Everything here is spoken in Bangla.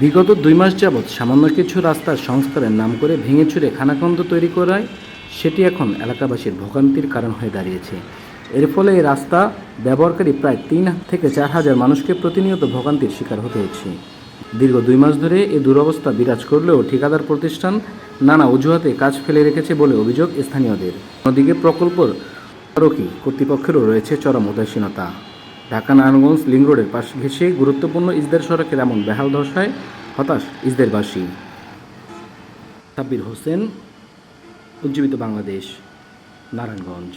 বিগত দুই মাস যাবৎ সামান্য কিছু রাস্তার সংস্কারের নাম করে ভেঙে চুরে খানাখন্দ তৈরি করায় সেটি এখন এলাকাবাসীর ভোগান্তির কারণ হয়ে দাঁড়িয়েছে। এর ফলে এই রাস্তা ব্যবহারকারী প্রায় তিন হাজার থেকে চার হাজার মানুষকে প্রতিনিয়ত ভোগান্তির শিকার হতে হচ্ছে। দীর্ঘ দুই মাস ধরে এই দুরবস্থা বিরাজ করলেও ঠিকাদার প্রতিষ্ঠান নানা অজুহাতে কাজ ফেলে রেখেছে বলে অভিযোগ স্থানীয়দের। অন্যদিকে প্রকল্পর তদারকি কর্তৃপক্ষেরও রয়েছে চরম উদাসীনতা। ঢাকা নারায়ণগঞ্জ লিং রোডের পাশ ঘেঁষে গুরুত্বপূর্ণ ইসদের সড়কের এমন বেহাল দশায় হতাশ ইসদেরবাসী। সাব্বির হোসেন, উজ্জীবিত বাংলাদেশ, নারায়ণগঞ্জ।